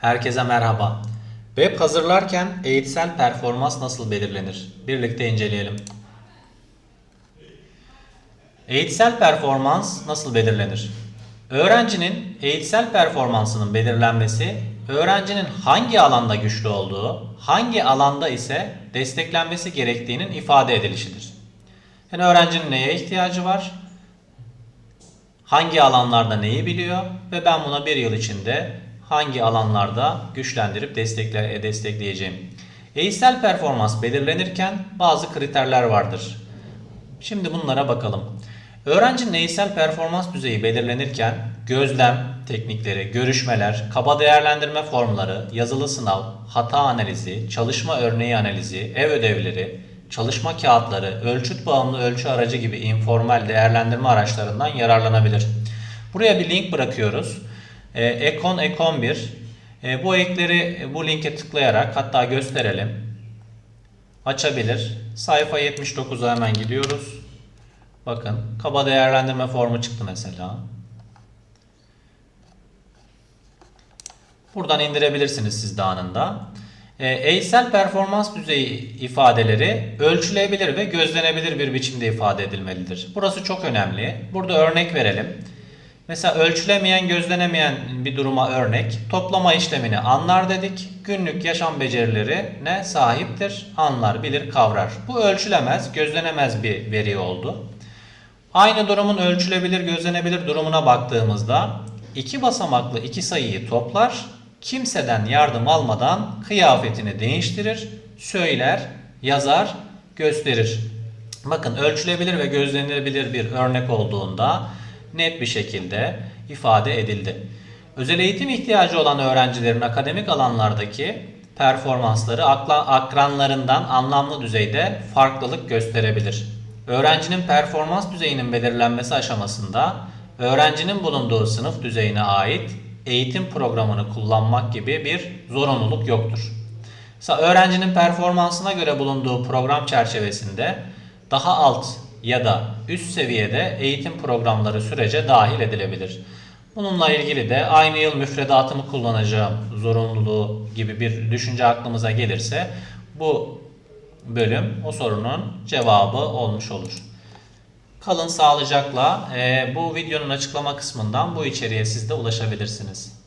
Herkese merhaba. Web hazırlarken eğitsel performans nasıl belirlenir? Birlikte inceleyelim. Eğitsel performans nasıl belirlenir? Öğrencinin eğitsel performansının belirlenmesi, öğrencinin hangi alanda güçlü olduğu, hangi alanda ise desteklenmesi gerektiğinin ifade edilişidir. Yani öğrencinin neye ihtiyacı var? hangi alanlarda neyi biliyor ve ben buna bir yıl içinde hangi alanlarda güçlendirip destekle, destekleyeceğim. Eğitsel performans belirlenirken bazı kriterler vardır. Şimdi bunlara bakalım. Öğrencinin eğitsel performans düzeyi belirlenirken gözlem teknikleri, görüşmeler, kaba değerlendirme formları, yazılı sınav, hata analizi, çalışma örneği analizi, ev ödevleri, çalışma kağıtları, ölçüt bağımlı ölçü aracı gibi informal değerlendirme araçlarından yararlanabilir. Buraya bir link bırakıyoruz. Ee, Ekon Ekon 1. Ee, bu ekleri bu linke tıklayarak hatta gösterelim. Açabilir. Sayfa 79'a hemen gidiyoruz. Bakın kaba değerlendirme formu çıktı mesela. Buradan indirebilirsiniz siz de anında. E, performans düzeyi ifadeleri ölçülebilir ve gözlenebilir bir biçimde ifade edilmelidir. Burası çok önemli. Burada örnek verelim. Mesela ölçülemeyen, gözlenemeyen bir duruma örnek. Toplama işlemini anlar dedik. Günlük yaşam becerilerine sahiptir. Anlar, bilir, kavrar. Bu ölçülemez, gözlenemez bir veri oldu. Aynı durumun ölçülebilir, gözlenebilir durumuna baktığımızda iki basamaklı iki sayıyı toplar, kimseden yardım almadan kıyafetini değiştirir, söyler, yazar, gösterir. Bakın ölçülebilir ve gözlenilebilir bir örnek olduğunda net bir şekilde ifade edildi. Özel eğitim ihtiyacı olan öğrencilerin akademik alanlardaki performansları akranlarından anlamlı düzeyde farklılık gösterebilir. Öğrencinin performans düzeyinin belirlenmesi aşamasında öğrencinin bulunduğu sınıf düzeyine ait eğitim programını kullanmak gibi bir zorunluluk yoktur. Öğrencinin performansına göre bulunduğu program çerçevesinde daha alt ya da üst seviyede eğitim programları sürece dahil edilebilir. Bununla ilgili de aynı yıl müfredatımı kullanacağım zorunluluğu gibi bir düşünce aklımıza gelirse bu bölüm o sorunun cevabı olmuş olur. Kalın sağlıcakla. Ee, bu videonun açıklama kısmından bu içeriğe siz de ulaşabilirsiniz.